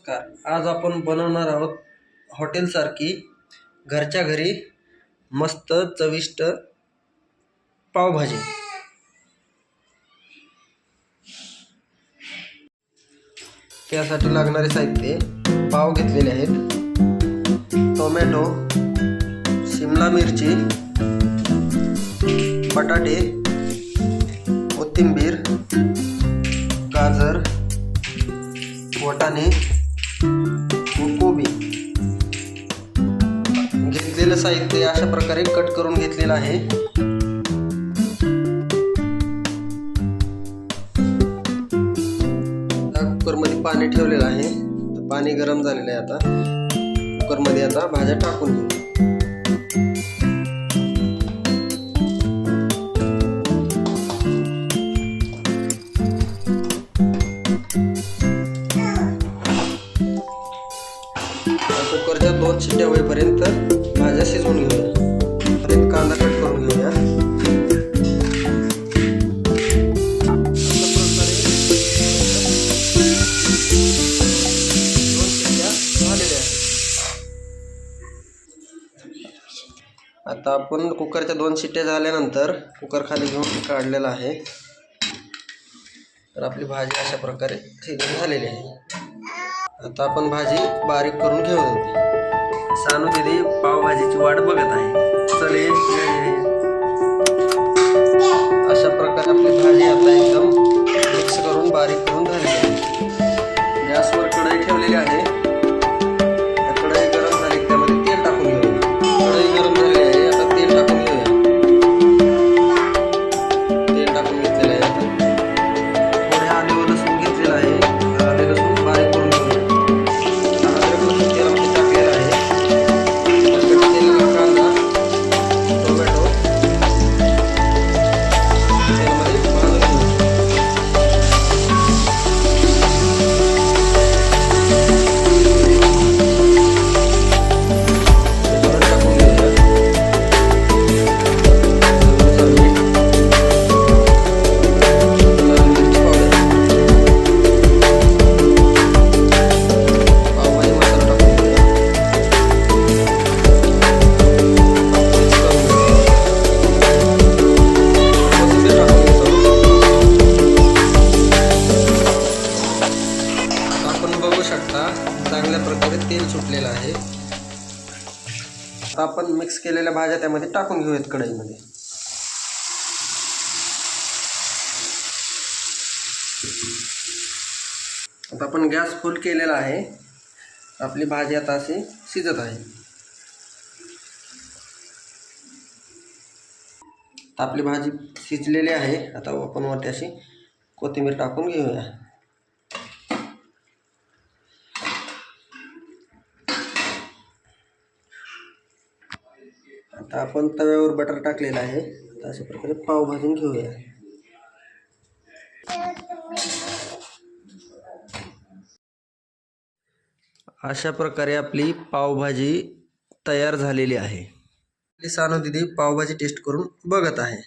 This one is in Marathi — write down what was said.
नमस्कार. आज आपण बनवणार आहोत हॉटेलसारखी घरच्या घरी मस्त चविष्ट पावभाजी. त्यासाठी लागणारे साहित्य पाव घेतलेले आहेत. टोमॅटो शिमला मिरची बटाटे कोथिंबीर गाजर वटाणे कोबी. म्हणजे घेतलेलं साहित्य अशा प्रकारे कट करून घेतलेलं आहे. कुकरमध्ये पाणी ठेवलेलं आहे. तर पाणी गरम झालेलं आहे आता. कुकरमध्ये आता भाज्या टाकून घेऊ. कुकरच्या दोन होईपर्यंत भाज्या शिजवून घेऊया. परत कांदा कट करून घेऊया. दोन शिट्ट्या झालेल्या आता आपण कुकरच्या दोन शिट्ट्या झाल्यानंतर कुकर खाली घेऊन काढलेला आहे. तर आपली भाजी अशा प्रकारे शिजून झालेली आहे. आता आपण भाजी बारीक करून घेऊन होती सानू दिदी पावभाजीची वाट बघत आहे. चले अशा प्रकारे आपली भाजी आता एकदम मिक्स करून बारीक करून झालेली आहे. गॅसवर कढई ठेवलेली आहे. सुटलेलं आहे. आता आपण मिक्स केलेल्या भाज्या त्यामध्ये टाकून घेऊयात कढईमध्ये. आता आपण गॅस फुल केलेला आहे. आपली भाजी आता अशी शिजत आहे. आपली भाजी शिजलेली आहे. आता आपण वरती अशी कोथिंबीर टाकून घेऊया. आता आपण तव्यावर बटर टाकलेलं आहे. आता अशा प्रकारे पाव भाजून घेऊया. अशा प्रकारे आपली पावभाजी तयार झालेली आहे. सानू दिदी पावभाजी टेस्ट करून बघत आहे.